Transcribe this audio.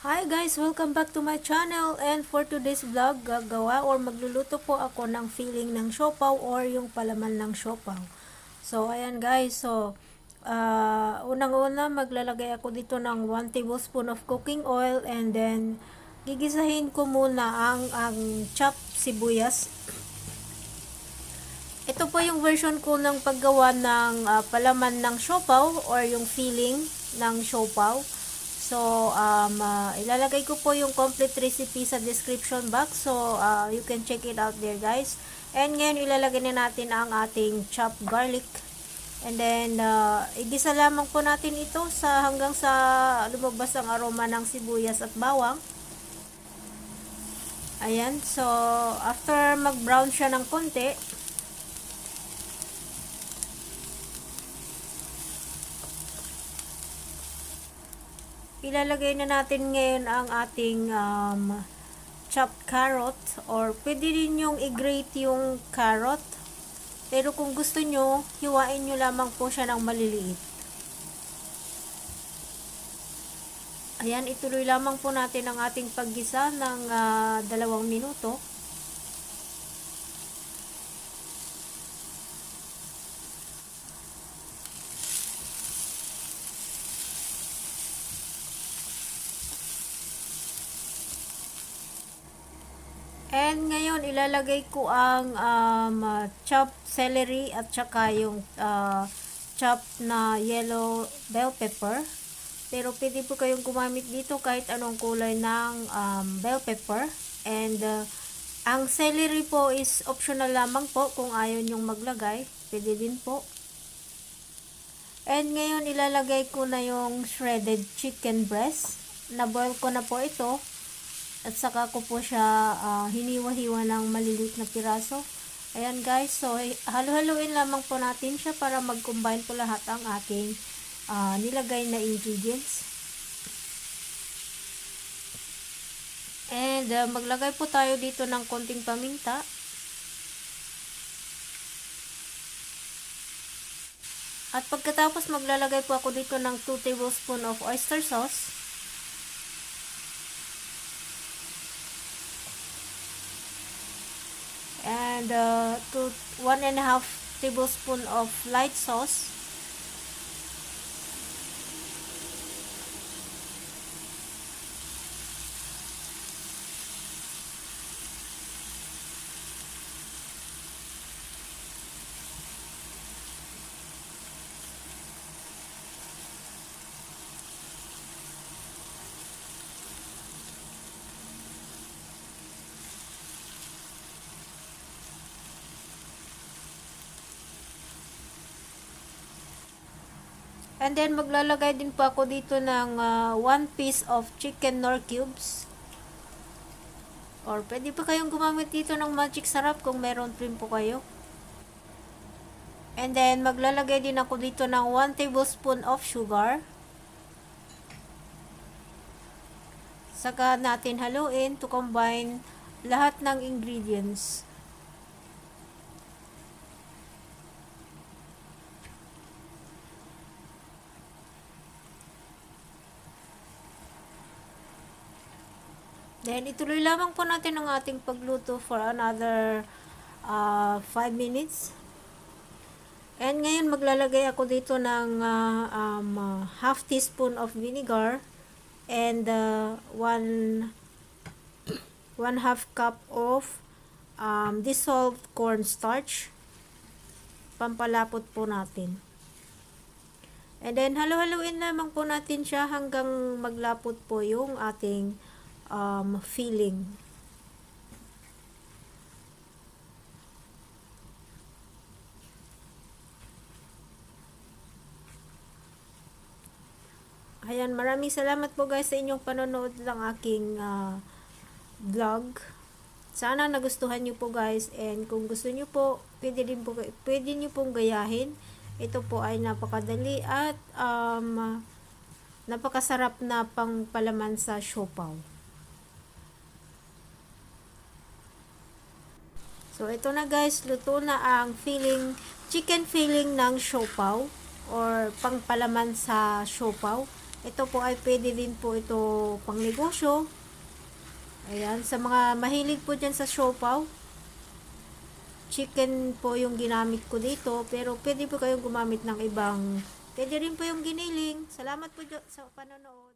Hi guys! Welcome back to my channel and for today's vlog, gagawa or magluluto po ako ng filling ng siopaw or yung palaman ng siopaw. So ayan guys, so uh, unang-una maglalagay ako dito ng 1 tablespoon of cooking oil and then gigisahin ko muna ang, ang chopped sibuyas. Ito po yung version ko ng paggawa ng uh, palaman ng siopaw or yung filling ng siopaw. So, um, uh, ilalagay ko po yung complete recipe sa description box. So, uh, you can check it out there guys. And ngayon, ilalagay na natin ang ating chopped garlic. And then, uh, igisa lamang po natin ito sa hanggang sa lumabas ang aroma ng sibuyas at bawang. Ayan. So, after mag-brown siya ng konti, ilalagay na natin ngayon ang ating um, chopped carrot or pwede rin yung i-grate yung carrot. Pero kung gusto nyo hiwain nyo lamang po siya ng maliliit. Ayan ituloy lamang po natin ang ating paggisa ng uh, dalawang minuto And ngayon, ilalagay ko ang um, uh, chopped celery at saka yung uh, chopped na yellow bell pepper. Pero pwede po kayong gumamit dito kahit anong kulay ng um, bell pepper. And uh, ang celery po is optional lamang po kung ayaw nyong maglagay. Pwede din po. And ngayon, ilalagay ko na yung shredded chicken breast. Na-boil ko na po ito at saka ko po siya uh, hiniwa-hiwa ng maliliit na piraso. Ayan guys, so halo-haloin lamang po natin siya para mag-combine po lahat ang ating uh, nilagay na ingredients. And uh, maglagay po tayo dito ng konting paminta. At pagkatapos maglalagay po ako dito ng 2 tablespoon of oyster sauce. And uh, to one and a half tablespoon of light sauce And then, maglalagay din po ako dito ng 1 uh, piece of chicken nor cubes. Or, pwede pa kayong gumamit dito ng magic sarap kung meron rin po kayo. And then, maglalagay din ako dito ng 1 tablespoon of sugar. Saka natin haluin to combine lahat ng ingredients. Then, ituloy lamang po natin ang ating pagluto for another 5 uh, minutes. And ngayon, maglalagay ako dito ng uh, um, uh, half teaspoon of vinegar and uh, one, one half cup of um, dissolved cornstarch. Pampalapot po natin. And then, halo-haloin lamang po natin siya hanggang maglapot po yung ating um, feeling. Ayan, maraming salamat po guys sa inyong panonood ng aking uh, vlog. Sana nagustuhan nyo po guys and kung gusto nyo po, pwede, din po, pwede nyo pong gayahin. Ito po ay napakadali at um, napakasarap na pangpalaman sa siopaw. So, ito na guys, luto na ang filling, chicken filling ng siopaw or pangpalaman sa siopaw. Ito po ay pwede din po ito pang negosyo. Ayan, sa mga mahilig po dyan sa siopaw. Chicken po yung ginamit ko dito, pero pwede po kayong gumamit ng ibang, pwede rin po yung giniling. Salamat po sa panonood.